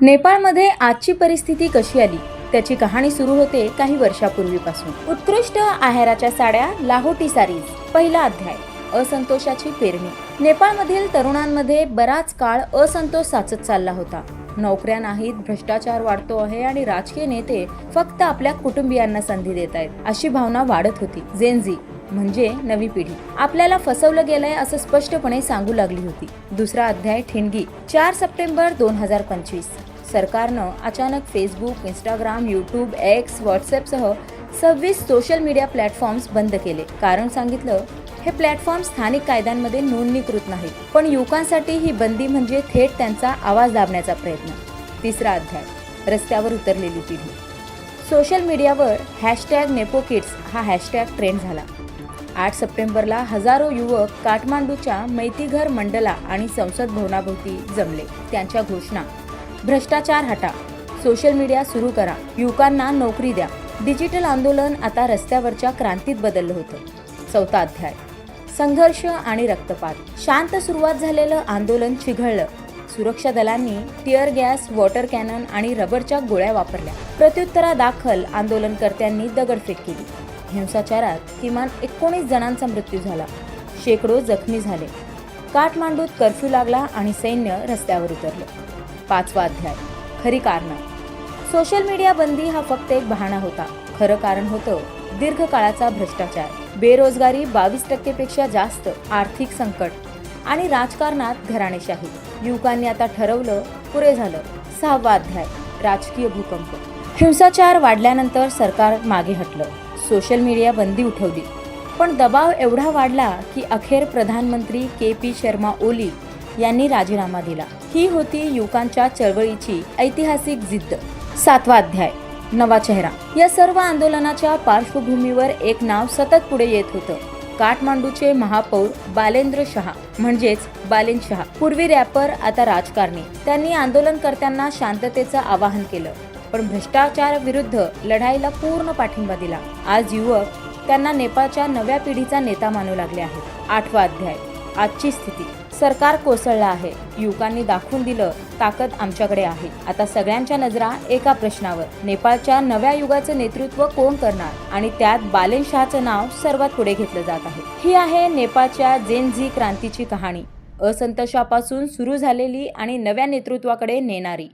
नेपाळमध्ये आजची परिस्थिती कशी आली? त्याची कहाणी सुरू होते काही वर्षापूर्वीपासून. उत्कृष्ट आहाराच्या साड्या लाहोटी सारीज पहिला अध्याय असंतोषाची पेरणी. नेपाळमधील तरुणांमध्ये बराच काळ असंतोष साचत चालला होता. नोकऱ्या नाहीत भ्रष्टाचार वाढतो आहे आणि राजकीय नेते फक्त आपल्या कुटुंबियांना संधी देत आहेत अशी भावना वाढत होती. जेनझी म्हणजे नवी पिढी. आपल्याला फसवलं गेलंय असं स्पष्टपणे सांगू लागली होती. दुसरा अध्याय ठिणगी चार सप्टेंबर दोन हजार पंचवीस. सरकारनं अचानक फेसबुक इंस्टाग्राम यूट्यूब एक्स व्हॉट्सअपसह सव्वीस सोशल मीडिया प्लॅटफॉर्म्स बंद केले. कारण सांगितलं हे प्लॅटफॉर्म स्थानिक कायद्यांमध्ये नोंदणीकृत नाहीत. पण युवकांसाठी ही बंदी म्हणजे थेट त्यांचा आवाज दाबण्याचा प्रयत्न. तिसरा अध्याय. रस्त्यावर उतरलेली पिढी. सोशल मीडियावर हॅशटॅग नेपो किड्स हा हॅशटॅग ट्रेंड झाला. आठ सप्टेंबरला हजारो युवक काठमांडूच्या मैतीघर मंडला आणि संसद भवनाभोवती जमले. त्यांच्या घोषणा भ्रष्टाचार हटा. सोशल मीडिया सुरू करा. युवकांना नोकरी द्या. डिजिटल आंदोलन आता रस्त्यावरच्या क्रांतीत बदललं होतं. चौथा अध्याय. संघर्ष आणि रक्तपात. शांत सुरुवात झालेलं आंदोलन चिघळलं. सुरक्षा दलांनी टिअर गॅस वॉटर कॅनन आणि रबरच्या गोळ्या वापरल्या. प्रत्युत्तरादाखल आंदोलनकर्त्यांनी दगडफेक केली. हिंसाचारात किमान एकोणीस जणांचा मृत्यू झाला. शेकडो जखमी झाले. काठमांडूत कर्फ्यू लागला आणि सैन्य रस्त्यावर उतरलं. पाचवा अध्याय. खरी कारणं. सोशल मीडिया बंदी हा फक्त एक बहाणा होता. खरं कारण होतं दीर्घकाळाचा भ्रष्टाचार. बेरोजगारी बावीस टक्केपेक्षा जास्त आर्थिक संकट. आणि राजकारणात घराणेशाही. युवकांनी आता ठरवलं पुरे झालं. सहावा अध्याय. राजकीय भूकंप. हिंसाचार वाढल्यानंतर सरकार मागे हटलं. सोशल मीडिया बंदी उठवली. पण दबाव एवढा वाढला की अखेर प्रधानमंत्री के पी शर्मा ओली यांनी राजीनामा दिला. ही होती युवकांच्या चळवळीची ऐतिहासिक जिद्द. सातवा अध्याय. नवा चेहरा. या सर्व आंदोलनाच्या पार्श्वभूमीवर एक नाव सतत पुढे येत होतं. काठमांडूचे महापौर बालेंद्र शहा म्हणजेच बालेन शहा. पूर्वी रॅपर आता राजकारणी. त्यांनी आंदोलनकर्त्यांना शांततेचं आवाहन केलं. पण भ्रष्टाचाराविरुद्ध लढाईला पूर्ण पाठिंबा दिला. आज युवक त्यांना नेपाळच्या नव्या पिढीचा नेता मानू लागले आहेत. आठवा अध्याय. आजची स्थिती. सरकार कोसळलं आहे. युवकांनी दाखवून दिलं ताकद आमच्याकडे आहे. आता सगळ्यांच्या नजरा एका प्रश्नावर. नेपाळच्या नव्या युगाचं नेतृत्व कोण करणार? आणि त्यात बालेन शहाचं नाव सर्वात पुढे घेतलं जात आहे. ही आहे नेपाळच्या जेन झी क्रांतीची कहाणी. असंतोषापासून सुरू झालेली आणि नव्या नेतृत्वाकडे नेणारी.